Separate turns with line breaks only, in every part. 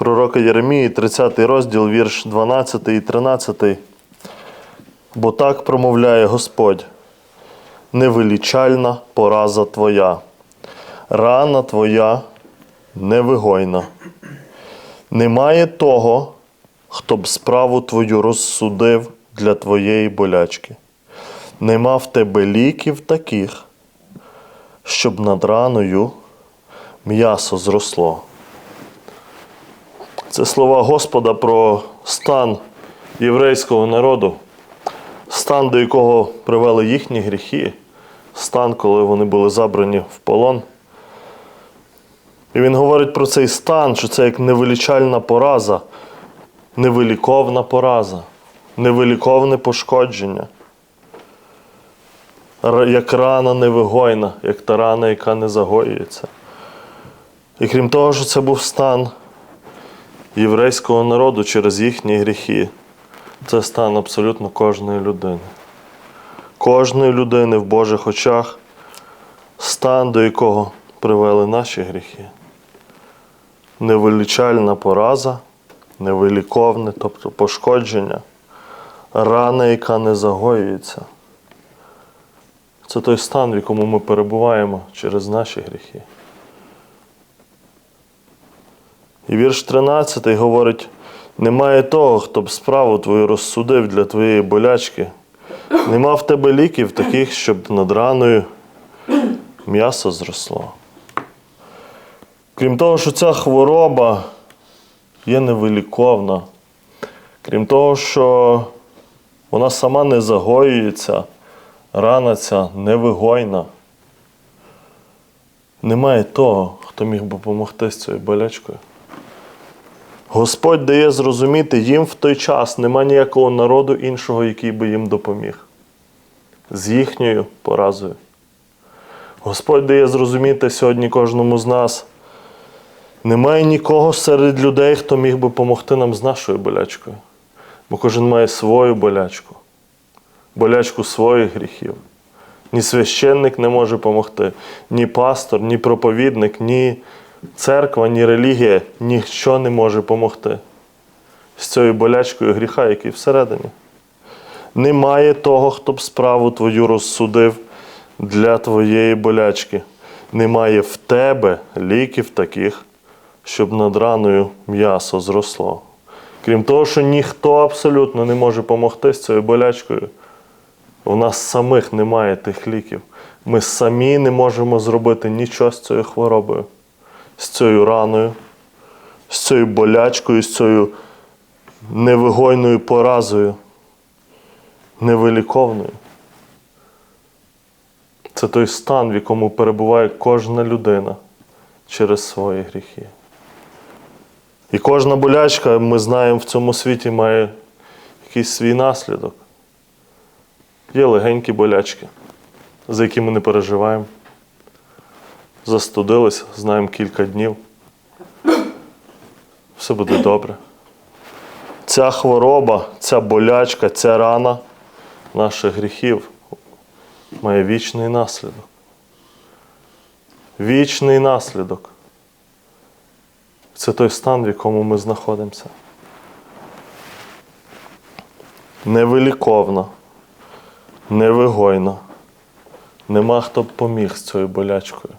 пророка Єремії, 30 розділ, вірш 12 і 13. Бо так промовляє Господь, невеличальна пораза твоя, рана твоя невигойна. Немає того, хто б справу твою розсудив для твоєї болячки. Нема в тебе ліків таких, щоб над раною м'ясо зросло. Це слова Господа про стан єврейського народу, стан, до якого привели їхні гріхи, стан, коли вони були забрані в полон. І він говорить про цей стан, що це як невеличальна пораза, невиліковна пораза, невиліковне пошкодження. Як рана невигойна, як та рана, яка не загоюється. І крім того, що це був стан єврейського народу через їхні гріхи, це стан абсолютно кожної людини. Кожної людини в Божих очах стан, до якого привели наші гріхи. Невеличальна пораза, невиліковне, тобто пошкодження, рана, яка не загоюється. Це той стан, в якому ми перебуваємо через наші гріхи. І вірш 13 говорить: немає того, хто б справу твою розсудив для твоєї болячки. Нема в тебе ліків таких, щоб над раною м'ясо зросло. Крім того, що ця хвороба є невиліковна, крім того, що вона сама не загоюється, рана ця невигойна. Немає того, хто міг би допомогти з цією болячкою. Господь дає зрозуміти, їм в той час нема ніякого народу іншого, який би їм допоміг. З їхньою поразою. Господь дає зрозуміти сьогодні кожному з нас. Немає нікого серед людей, хто міг би допомогти нам з нашою болячкою. Бо кожен має свою болячку, болячку своїх гріхів. Ні священник не може допомогти, ні пастор, ні проповідник, ні церква, ні релігія ніщо не може допомогти з цією болячкою гріха, який всередині. Немає того, хто б справу твою розсудив для твоєї болячки. Немає в тебе ліків таких, щоб над раною м'ясо зросло. Крім того, що ніхто абсолютно не може допомогти з цією болячкою. У нас самих немає тих ліків. Ми самі не можемо зробити нічого з цією хворобою, з цією раною, з цією болячкою, з цією невигойною поразою, невиліковною. Це той стан, в якому перебуває кожна людина через свої гріхи. І кожна болячка, ми знаємо, в цьому світі має якийсь свій наслідок. Є легенькі болячки, за які ми не переживаємо. Застудилися, знаємо кілька днів. Все буде добре. Ця хвороба, ця болячка, ця рана наших гріхів має вічний наслідок. Вічний наслідок. Це той стан, в якому ми знаходимося. Невиліковна, невигойна. Нема хто б поміг з цією болячкою.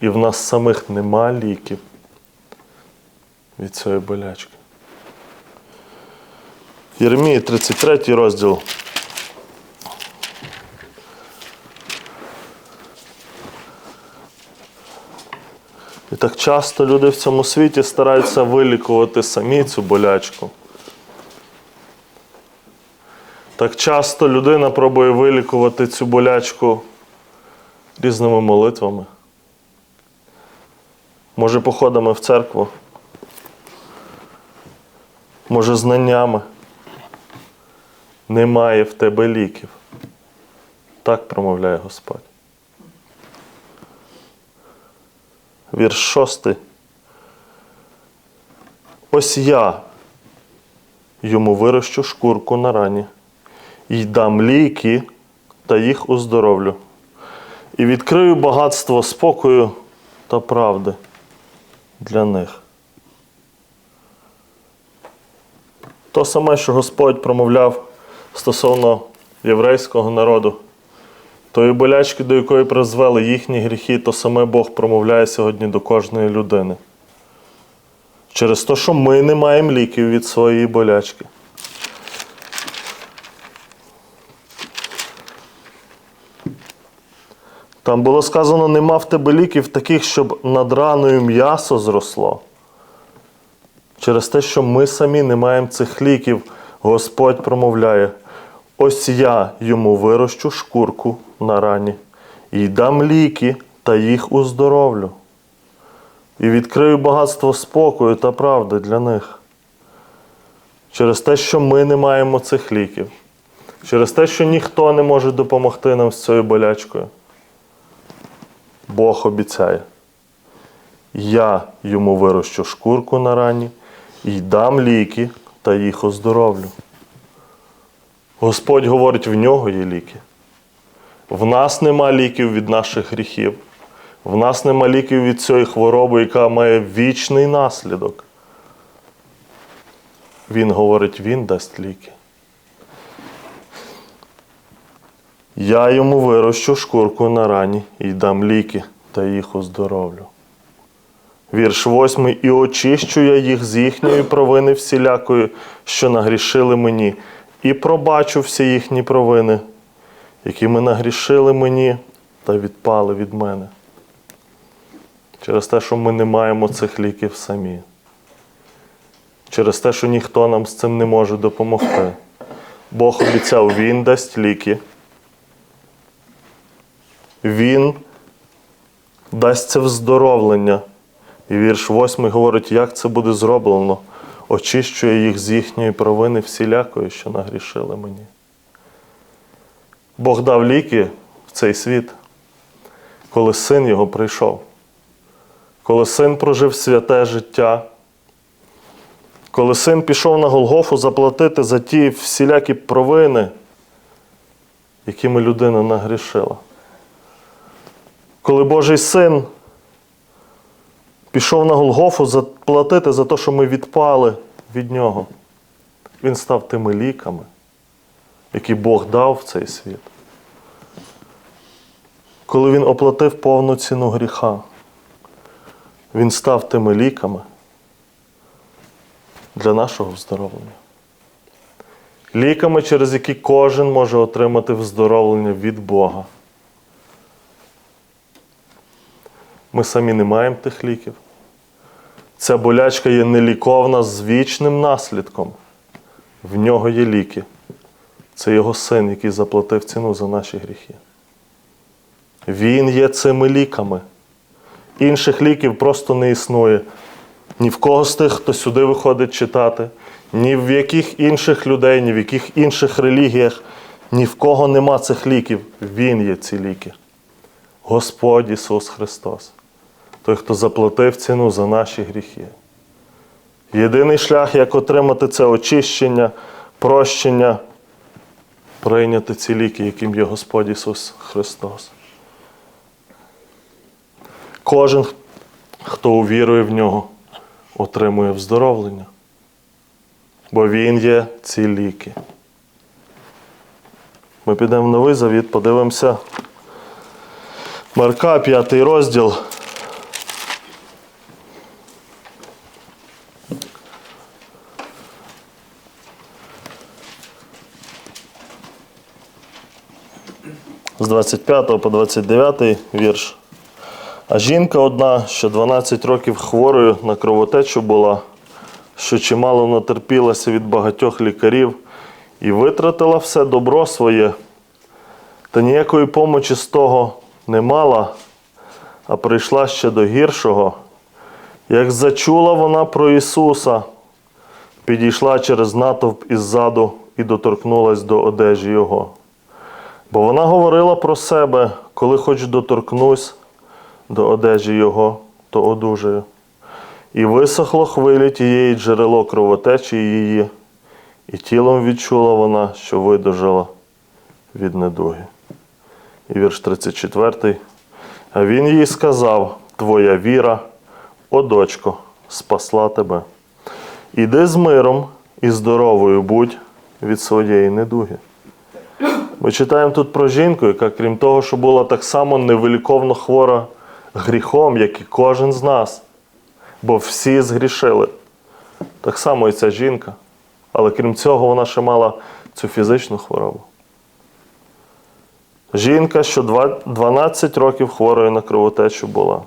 І в нас самих нема ліків від цієї болячки. Єремії, 33 розділ. І так часто люди в цьому світі стараються вилікувати самі цю болячку. Так часто людина пробує вилікувати цю болячку різними молитвами. Може, походами в церкву, може, знаннями. Немає в тебе ліків. Так промовляє Господь. Вірш шостий. Ось я йому вирощу шкурку на рані, й дам ліки та їх оздоровлю, і відкрию багатство спокою та правди для них. То саме, що Господь промовляв стосовно єврейського народу, тої болячки, до якої призвели їхні гріхи, то саме Бог промовляє сьогодні до кожної людини. Через те, що ми не маємо ліків від своєї болячки. Там було сказано, нема в тебе ліків таких, щоб над раною м'ясо зросло. Через те, що ми самі не маємо цих ліків, Господь промовляє: ось я йому вирощу шкурку на рані, і дам ліки та їх уздоровлю. І відкрию багатство спокою та правди для них. Через те, що ми не маємо цих ліків, через те, що ніхто не може допомогти нам з цією болячкою. Бог обіцяє. Я йому вирощу шкурку на рані і дам ліки та їх оздоровлю. Господь говорить, в нього є ліки. В нас нема ліків від наших гріхів. В нас нема ліків від цієї хвороби, яка має вічний наслідок. Він говорить, він дасть ліки. Я йому вирощу шкурку на рані і дам ліки та їх оздоровлю. Вірш 8. І очищу я їх з їхньої провини всілякої, що нагрішили мені, і пробачу всі їхні провини, які ми нагрішили мені та відпали від мене. Через те, що ми не маємо цих ліків самі. Через те, що ніхто нам з цим не може допомогти. Бог обіцяв, Він дасть ліки. Він дасть це вздоровлення. І вірш 8 говорить, як це буде зроблено. Очищує їх з їхньої провини всілякої, що нагрішили мені. Бог дав ліки в цей світ, коли син його прийшов, коли син прожив святе життя, коли син пішов на Голгофу заплатити за ті всілякі провини, якими людина нагрішила. Коли Божий син пішов на Голгофу заплатити за те, що ми відпали від нього, він став тими ліками, які Бог дав в цей світ. Коли він оплатив повну ціну гріха, він став тими ліками для нашого вздоровлення. Ліками, через які кожен може отримати вздоровлення від Бога. Ми самі не маємо тих ліків. Ця болячка є неліковна з вічним наслідком. В нього є ліки. Це його син, який заплатив ціну за наші гріхи. Він є цими ліками. Інших ліків просто не існує. Ні в кого з тих, хто сюди виходить читати, ні в яких інших людей, ні в яких інших релігіях, ні в кого нема цих ліків. Він є ці ліки. Господь Ісус Христос. Той, хто заплатив ціну за наші гріхи. Єдиний шлях, як отримати це очищення, прощення, прийняти ці ліки, яким є Господь Ісус Христос. Кожен, хто увірує в нього, отримує вздоровлення. Бо Він є ці ліки. Ми підемо в новий завіт, подивимося. Марка, п'ятий розділ. З 25 по 29 вірш. А жінка одна, що 12 років хворою на кровотечу була, що чимало натерпілася від багатьох лікарів і витратила все добро своє, та ніякої помочі з того не мала, а прийшла ще до гіршого. Як зачула вона про Ісуса, підійшла через натовп іззаду і доторкнулась до одежі Його. Бо вона говорила про себе, коли хоч доторкнусь до одежі Його, то одужаю. І висохло хвилі тієї джерело кровотечі її, і тілом відчула вона, що видужала від недуги. І вірш 34. А він їй сказав: Твоя віра, о дочко, спасла тебе. Іди з миром і здоровою будь від своєї недуги. Ми читаємо тут про жінку, яка, крім того, що була так само невиліковно хвора гріхом, як і кожен з нас, бо всі згрішили. Так само і ця жінка. Але крім цього, вона ще мала цю фізичну хворобу. Жінка, що 12 років хворою на кровотечу була.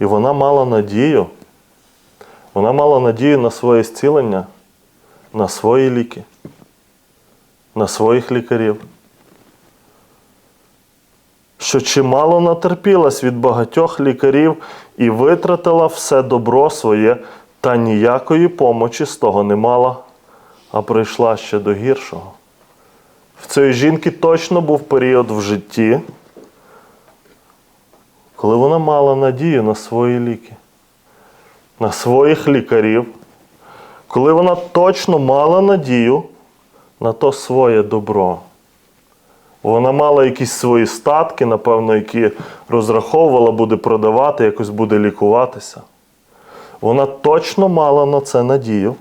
І вона мала надію. Вона мала надію на своє зцілення, на свої ліки, на своїх лікарів. Що чимало натерпілась від багатьох лікарів і витратила все добро своє, та ніякої помочі з того не мала, а прийшла ще до гіршого. В цієї жінки точно був період в житті, коли вона мала надію на свої ліки, на своїх лікарів, коли вона точно мала надію на то своє добро. Вона мала якісь свої статки, напевно, які розраховувала, буде продавати, якось буде лікуватися. Вона точно мала на це надію.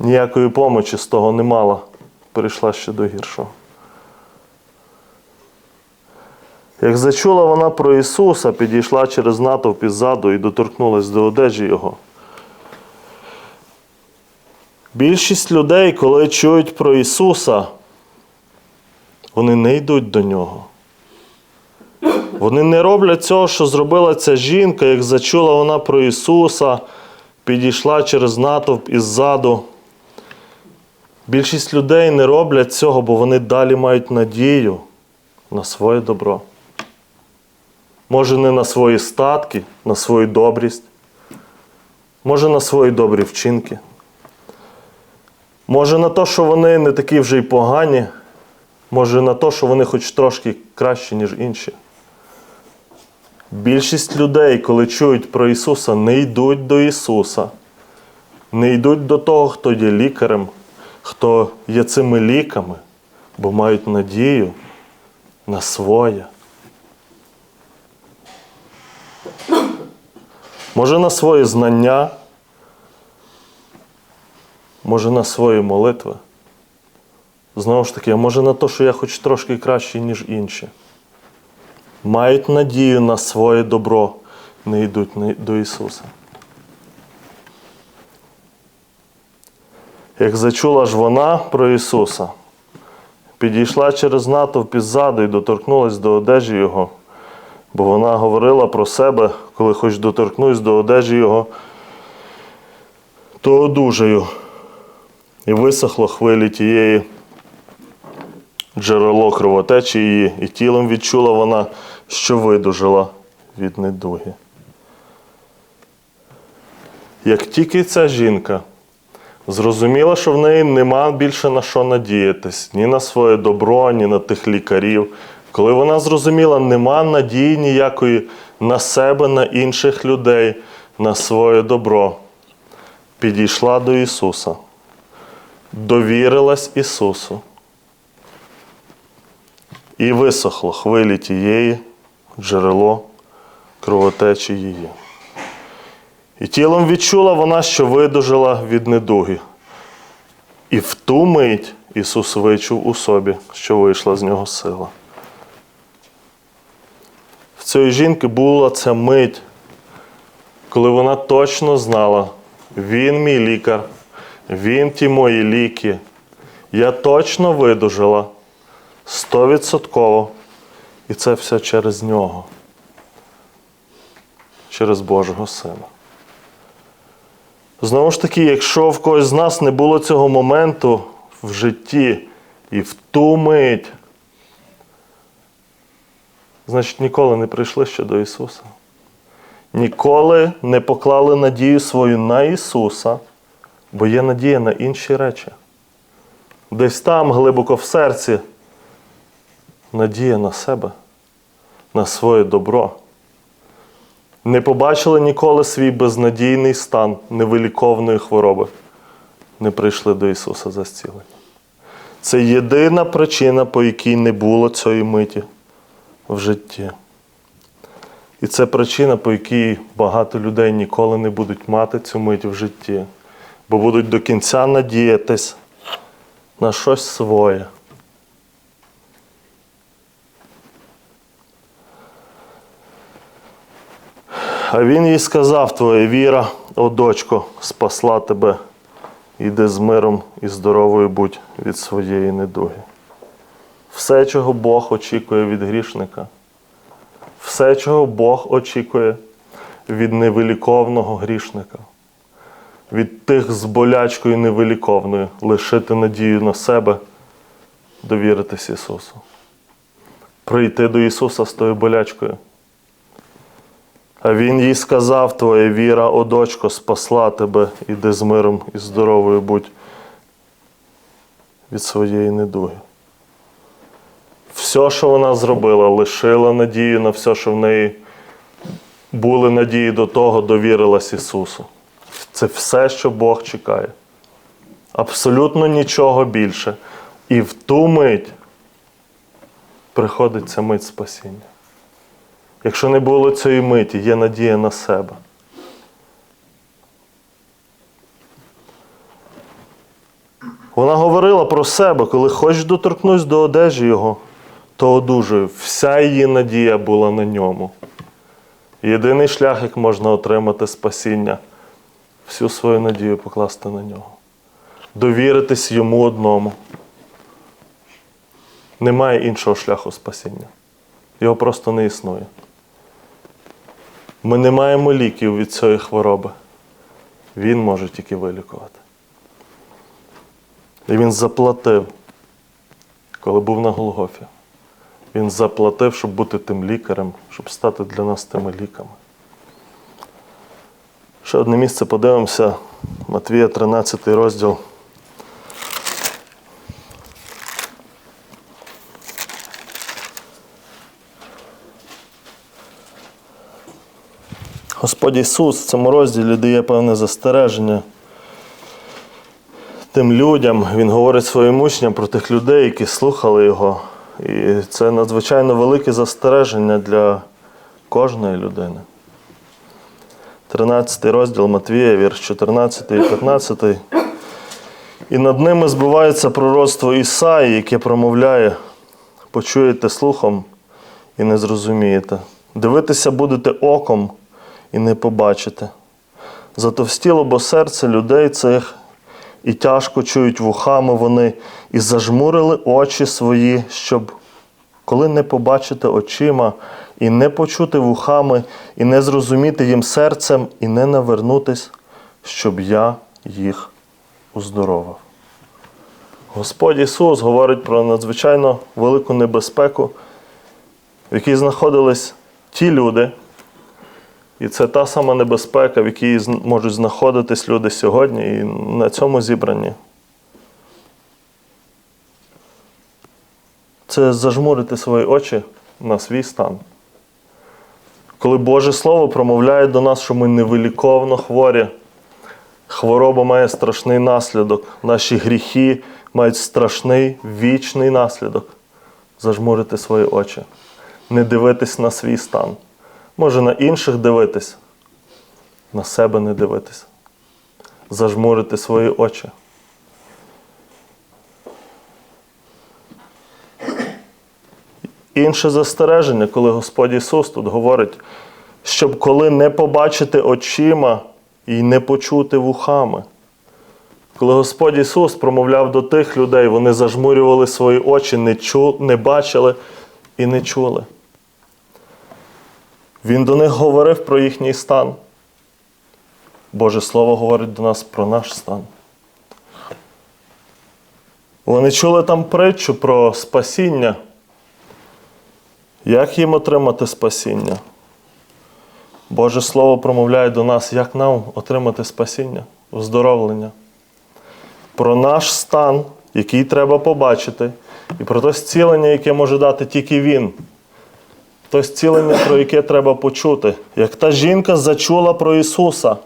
Ніякої помочі з того не мала. Перейшла ще до гіршого. Як зачула вона про Ісуса, підійшла через натовп іззаду і доторкнулась до одежі Його. Більшість людей, коли чують про Ісуса, вони не йдуть до Нього. Вони не роблять цього, що зробила ця жінка, як зачула вона про Ісуса, підійшла через натовп іззаду. Більшість людей не роблять цього, бо вони далі мають надію на своє добро. Може, не на свої статки, на свою добрість, може на свої добрі вчинки. Може на те, що вони не такі вже й погані, може на те, що вони хоч трошки кращі, ніж інші. Більшість людей, коли чують про Ісуса, не йдуть до Ісуса, не йдуть до того, хто є лікарем, хто є цими ліками, бо мають надію на своє. Може на свої знання, може на свої молитви. Знову ж таки, може на те, що я хоч трошки кращий, ніж інші. Мають надію на своє добро, не йдуть до Ісуса. Як зачула ж вона про Ісуса, підійшла через натовп іззаду і доторкнулась до одежі Його, бо вона говорила про себе, коли хоч доторкнусь до одежі Його, то одужаю. І висохло хвилі тієї джерело кровотечі її, і тілом відчула вона, що видужила від недуги. Як тільки ця жінка зрозуміла, що в неї нема більше на що надіятись, ні на своє добро, ні на тих лікарів. Коли вона зрозуміла, нема надії ніякої на себе, на інших людей, на своє добро, підійшла до Ісуса, довірилась Ісусу. І висохло хвилі тієї джерело кровотечі її. І тілом відчула вона, що видужила від недуги. І в ту мить Ісус вичув у собі, що вийшла з нього сила. В цієї жінки була ця мить, коли вона точно знала, Він мій лікар, Він ті мої ліки. Я точно видужила стовідсотково. І це все через нього, через Божого Сина. Знову ж таки, якщо в когось з нас не було цього моменту в житті і в ту мить, значить ніколи не прийшли ще до Ісуса. Ніколи не поклали надію свою на Ісуса, бо є надія на інші речі. Десь там, глибоко в серці, надія на себе, на своє добро. Не побачили ніколи свій безнадійний стан невиліковної хвороби. Не прийшли до Ісуса за зцілення. Це єдина причина, по якій не було цієї миті в житті. І це причина, по якій багато людей ніколи не будуть мати цю мить в житті, бо будуть до кінця надіятись на щось своє. А він їй сказав: Твоя віра, о дочко, спасла тебе. Іди з миром і здоровою будь від своєї недуги. Все, чого Бог очікує від грішника, все, чого Бог очікує від невиліковного грішника, від тих з болячкою невиліковною, лишити надію на себе, довіритись Ісусу. Прийти до Ісуса з тою болячкою. А Він їй сказав: Твоя віра, о дочко, спасла тебе, іди з миром і здоровою будь від своєї недуги. Все, що вона зробила, лишила надію на все, що в неї були надії до того, довірилась Ісусу. Це все, що Бог чекає. Абсолютно нічого більше. І в ту мить приходить ця мить спасіння. Якщо не було цієї миті, є надія на себе. Вона говорила про себе, коли хоч доторкнусь до одежі його, то одужую. Вся її надія була на ньому. Єдиний шлях, як можна отримати спасіння, всю свою надію покласти на нього. Довіритись йому одному. Немає іншого шляху спасіння. Його просто не існує. Ми не маємо ліків від цієї хвороби. Він може тільки вилікувати. І він заплатив, коли був на Голгофі. Він заплатив, щоб бути тим лікарем, щоб стати для нас тими ліками. Ще одне місце подивимося, Матвія 13 розділ. Господь Ісус в цьому розділі дає певне застереження тим людям. Він говорить своїм учням про тих людей, які слухали Його. І це надзвичайно велике застереження для кожної людини. 13 розділ Матвія, вірш 14 і 15. І над ними збувається пророцтво Ісаї, яке промовляє: почуєте слухом і не зрозумієте. Дивитися будете оком і не побачите. Затовстіло бо серце людей цих, і тяжко чують вухами вони, і зажмурили очі свої, щоб, коли не побачити очима, і не почути вухами, і не зрозуміти їм серцем, і не навернутись, щоб я їх уздоровив. Господь Ісус говорить про надзвичайно велику небезпеку, в якій знаходились ті люди. І це та сама небезпека, в якій можуть знаходитись люди сьогодні і на цьому зібранні. Це зажмурити свої очі на свій стан. Коли Боже Слово промовляє до нас, що ми невиліковно хворі, хвороба має страшний наслідок, наші гріхи мають страшний вічний наслідок. Зажмурити свої очі, не дивитись на свій стан. Може на інших дивитись, на себе не дивитись, зажмурити свої очі. Інше застереження, коли Господь Ісус тут говорить, щоб коли не побачити очима і не почути вухами. Коли Господь Ісус промовляв до тих людей, вони зажмурювали свої очі, не, чу, не бачили і не чули. Він до них говорив про їхній стан. Боже Слово говорить до нас про наш стан. Вони чули там притчу про спасіння. Як їм отримати спасіння? Боже Слово промовляє до нас, як нам отримати спасіння, оздоровлення. Про наш стан, який треба побачити, і про те зцілення, яке може дати тільки Він. То зцілення, про яке треба почути. Як та жінка зачула про Ісуса,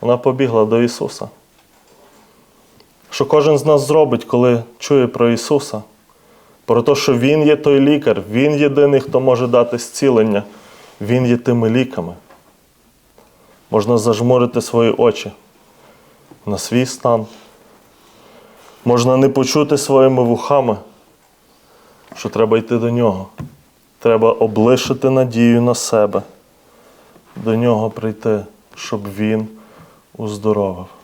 вона побігла до Ісуса. Що кожен з нас зробить, коли чує про Ісуса? Про те, що Він є той лікар, Він єдиний, хто може дати зцілення Він є тими ліками. Можна зажмурити свої очі на свій стан. Можна не почути своїми вухами, що треба йти до нього. Треба облишити надію на себе, до нього прийти, щоб він уздоровив.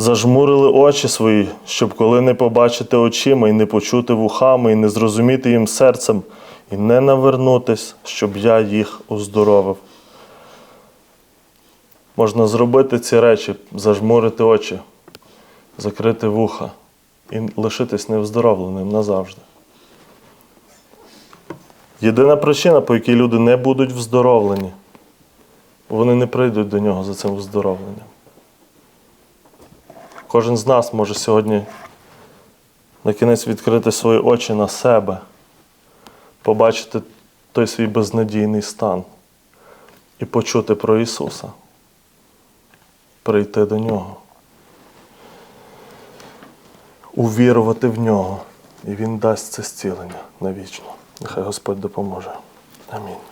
Зажмурили очі свої, щоб коли не побачити очима і не почути вухами, і не зрозуміти їм серцем, і не навернутись, щоб я їх уздоровив. Можна зробити ці речі, зажмурити очі, закрити вуха і лишитись невздоровленим назавжди. Єдина причина, по якій люди не будуть вздоровлені, вони не прийдуть до нього за цим вздоровленням. Кожен з нас може сьогодні на кінець відкрити свої очі на себе, побачити той свій безнадійний стан і почути про Ісуса, прийти до Нього, увірувати в Нього, і Він дасть це зцілення навічно. Нехай Господь допоможе. Амінь.